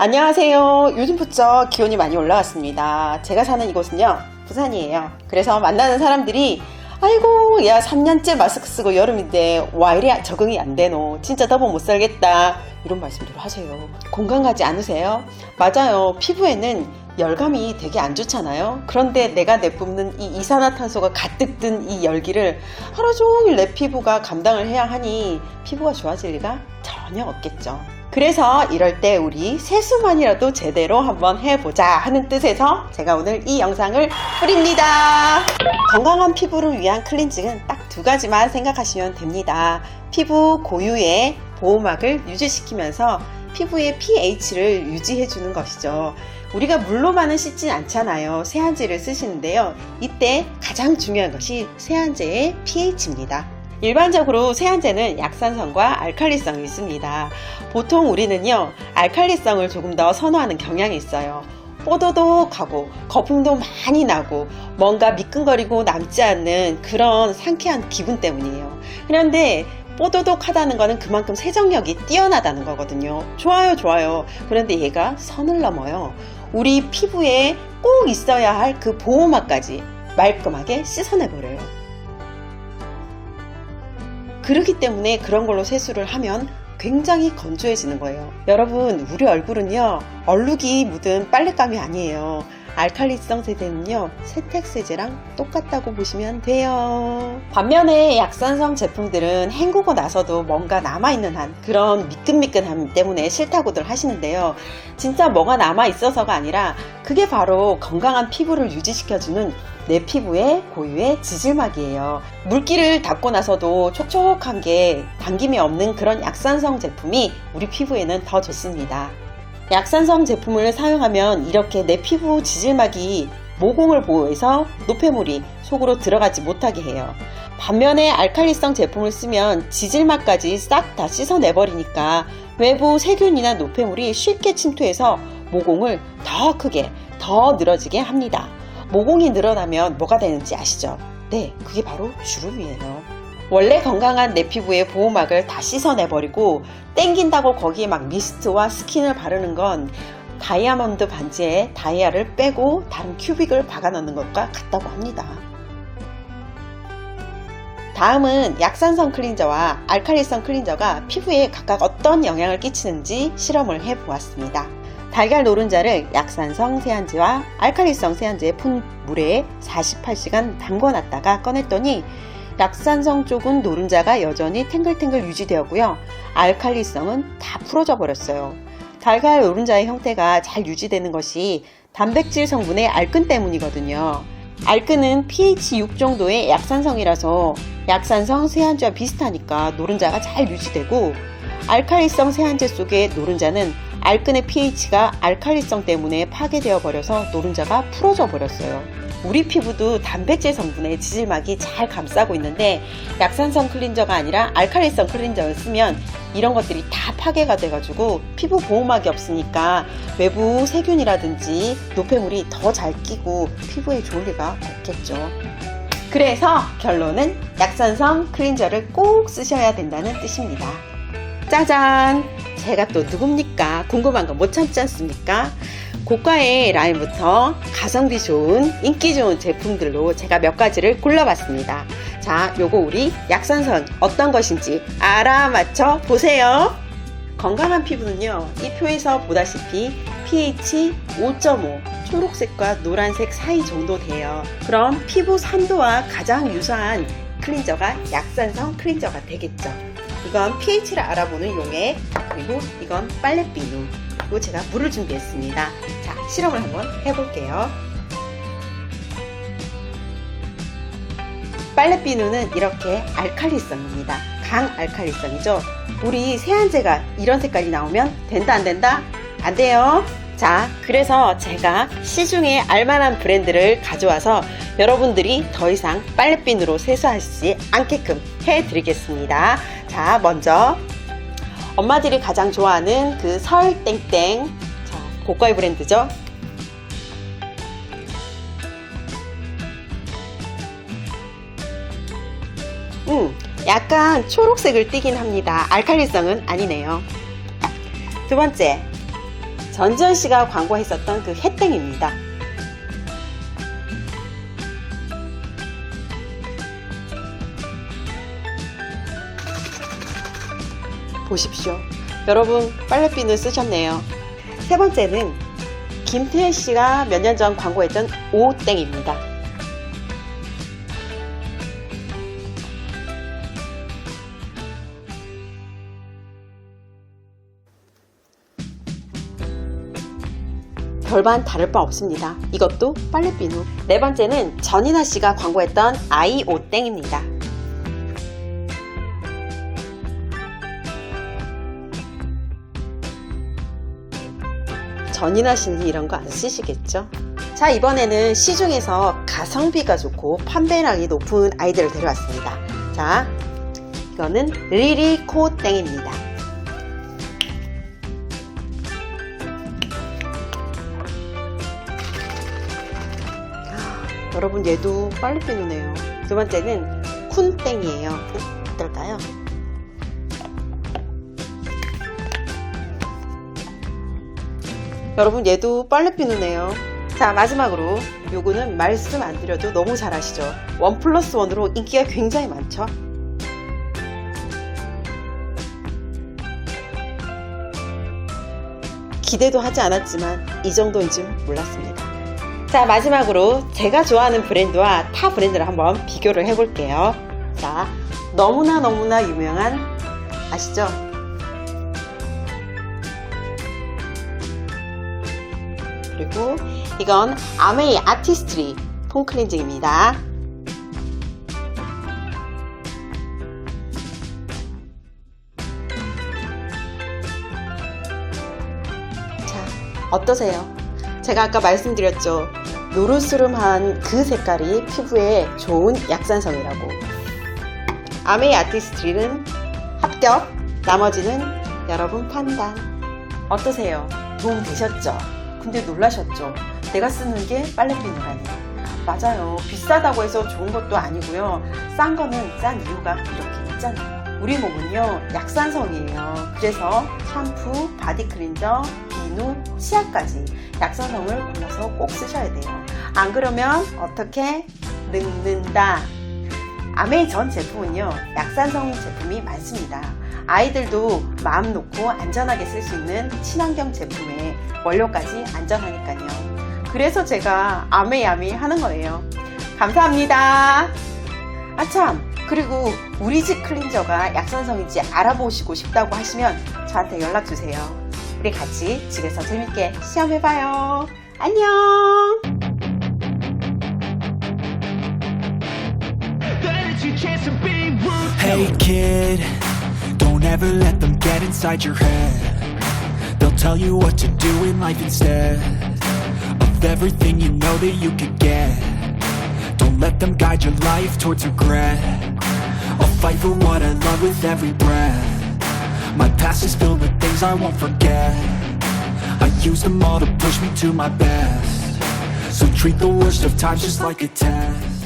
안녕하세요. 요즘부터 기온이 많이 올라왔습니다. 제가 사는 이곳은요, 부산이에요. 그래서 만나는 사람들이, 아이고, 야, 3년째 마스크 쓰고 여름인데, 와, 이래 적응이 안 되노. 진짜 더워 못 살겠다. 이런 말씀들을 하세요. 공감 가지 않으세요? 맞아요. 피부에는 열감이 되게 안 좋잖아요. 그런데 내가 내뿜는 이 이산화탄소가 가득 든 이 열기를 하루 종일 내 피부가 감당을 해야 하니 피부가 좋아질 리가 전혀 없겠죠. 그래서 이럴 때 우리 세수만이라도 제대로 한번 해보자 하는 뜻에서 제가 오늘 이 영상을 뿌립니다. 건강한 피부를 위한 클렌징은 딱 두 가지만 생각하시면 됩니다. 피부 고유의 보호막을 유지시키면서 피부의 pH를 유지해주는 것이죠. 우리가 물로만은 씻지 않잖아요. 세안제를 쓰시는데요. 이때 가장 중요한 것이 세안제의 pH입니다. 일반적으로 세안제는 약산성과 알칼리성이 있습니다. 보통 우리는요, 알칼리성을 조금 더 선호하는 경향이 있어요. 뽀도독하고 거품도 많이 나고 뭔가 미끈거리고 남지 않는 그런 상쾌한 기분 때문이에요. 그런데 뽀도독하다는 거는 그만큼 세정력이 뛰어나다는 거거든요. 좋아요, 좋아요. 그런데 얘가 선을 넘어요. 우리 피부에 꼭 있어야 할 그 보호막까지 말끔하게 씻어내버려요. 그렇기 때문에 그런 걸로 세수를 하면 굉장히 건조해지는 거예요. 여러분, 우리 얼굴은요, 얼룩이 묻은 빨랫감이 아니에요. 알칼리성 세제는요, 세택세제랑 똑같다고 보시면 돼요. 반면에 약산성 제품들은 헹구고 나서도 뭔가 남아있는 한 그런 미끈미끈함 때문에 싫다고들 하시는데요. 진짜 뭐가 남아있어서가 아니라 그게 바로 건강한 피부를 유지시켜주는 내 피부의 고유의 지질막이에요. 물기를 닦고 나서도 촉촉한 게 당김이 없는 그런 약산성 제품이 우리 피부에는 더 좋습니다. 약산성 제품을 사용하면 이렇게 내 피부 지질막이 모공을 보호해서 노폐물이 속으로 들어가지 못하게 해요. 반면에 알칼리성 제품을 쓰면 지질막까지 싹 다 씻어내버리니까 외부 세균이나 노폐물이 쉽게 침투해서 모공을 더 크게, 더 늘어지게 합니다. 모공이 늘어나면 뭐가 되는지 아시죠? 네, 그게 바로 주름이에요. 원래 건강한 내 피부의 보호막을 다 씻어내버리고 땡긴다고 거기에 막 미스트와 스킨을 바르는 건 다이아몬드 반지에 다이아를 빼고 다른 큐빅을 박아넣는 것과 같다고 합니다. 다음은 약산성 클린저와 알칼리성 클린저가 피부에 각각 어떤 영향을 끼치는지 실험을 해보았습니다. 달걀 노른자를 약산성 세안제와 알칼리성 세안제에 푼 물에 48시간 담궈 놨다가 꺼냈더니 약산성 쪽은 노른자가 여전히 탱글탱글 유지되었고요. 알칼리성은 다 풀어져 버렸어요. 달걀 노른자의 형태가 잘 유지되는 것이 단백질 성분의 알끈 때문이거든요. 알끈은 pH 6 정도의 약산성이라서 약산성 세안제와 비슷하니까 노른자가 잘 유지되고 알칼리성 세안제 속의 노른자는 알끈의 pH가 알칼리성 때문에 파괴되어 버려서 노른자가 풀어져 버렸어요. 우리 피부도 단백질 성분의 지질막이 잘 감싸고 있는데 약산성 클린저가 아니라 알칼리성 클린저를 쓰면 이런 것들이 다 파괴가 돼가지고 피부 보호막이 없으니까 외부 세균이라든지 노폐물이 더 잘 끼고 피부에 좋을 리가 없겠죠. 그래서 결론은 약산성 클린저를 꼭 쓰셔야 된다는 뜻입니다. 짜잔! 제가 또 누굽니까? 궁금한 거 못 참지 않습니까? 고가의 라인부터 가성비 좋은 인기 좋은 제품들로 제가 몇 가지를 골라봤습니다. 자, 요거 우리 약산성 어떤 것인지 알아맞혀 보세요. 건강한 피부는요, 이 표에서 보다시피 pH 5.5 초록색과 노란색 사이 정도 돼요. 그럼 피부 산도와 가장 유사한 클린저가 약산성 클린저가 되겠죠. 이건 pH를 알아보는 용액, 그리고 이건 빨래비누. 그리고 제가 물을 준비했습니다. 자, 실험을 한번 해볼게요. 빨래비누는 이렇게 알칼리성입니다. 강 알칼리성이죠. 우리 세안제가 이런 색깔이 나오면 된다 안 된다? 안 돼요. 자, 그래서 제가 시중에 알만한 브랜드를 가져와서 여러분들이 더 이상 빨래비누로 세수하시지 않게끔 해드리겠습니다. 자, 먼저 엄마들이 가장 좋아하는 그 설땡땡 자, 고가의 브랜드죠. 음, 약간 초록색을 띠긴 합니다. 알칼리성은 아니네요. 두 번째, 전지현 씨가 광고했었던 그 햇땡입니다. 보십시오. 여러분 빨래비누 쓰셨네요. 세 번째는 김태현 씨가 몇 년 전 광고했던 오땡입니다. 별반 다를 바 없습니다. 이것도 빨래비누. 네 번째는 전인아 씨가 광고했던 아이 오땡입니다. 전인아 씨는 이런 거 안 쓰시겠죠? 자, 이번에는 시중에서 가성비가 좋고 판매량이 높은 아이들을 데려왔습니다. 자, 이거는 리리코 땡입니다. 여러분 얘도 빨리빼누네요. 두 번째는 쿤땡이에요. 어떨까요? 여러분 얘도 빨래 비누네요. 자 마지막으로 요거는 말씀 안 드려도 너무 잘 아시죠? 원 플러스 원으로 인기가 굉장히 많죠? 기대도 하지 않았지만 이 정도인 줄 몰랐습니다. 자 마지막으로 제가 좋아하는 브랜드와 타 브랜드를 한번 비교를 해볼게요. 자 너무나 너무나 유명한 아시죠? 그리고 이건 아메이 아티스트리 폼 클렌징입니다. 자, 어떠세요? 제가 아까 말씀드렸죠. 노르스름한 그 색깔이 피부에 좋은 약산성이라고. 아메이 아티스트리는 합격, 나머지는 여러분 판단. 어떠세요? 도움 되셨죠? 근데 놀라셨죠? 내가 쓰는 게 빨래비누라니. 맞아요. 비싸다고 해서 좋은 것도 아니고요. 싼 거는 싼 이유가 이렇게 있잖아요. 우리 몸은요, 약산성이에요. 그래서 샴푸, 바디 클렌저, 비누, 치약까지 약산성을 골라서 꼭 쓰셔야 돼요. 안 그러면 어떻게 늙는다. 아메이 전 제품은요, 약산성 제품이 많습니다. 아이들도 마음 놓고 안전하게 쓸 수 있는 친환경 제품에 원료까지 안전하니까요. 그래서 제가 아메이 아메이 하는 거예요. 감사합니다. 아참, 그리고 우리 집 클린저가 약산성인지 알아보시고 싶다고 하시면 저한테 연락 주세요. 우리 같이 집에서 재밌게 시험해봐요. 안녕! Hey kid, don't ever let them get inside your head. They'll tell you what to do in life instead of everything you know that you could get. Don't let them guide your life towards regret. I'll fight for what I love with every breath. My past is filled with I won't forget. I use them all to push me to my best. So treat the worst of times just like a test.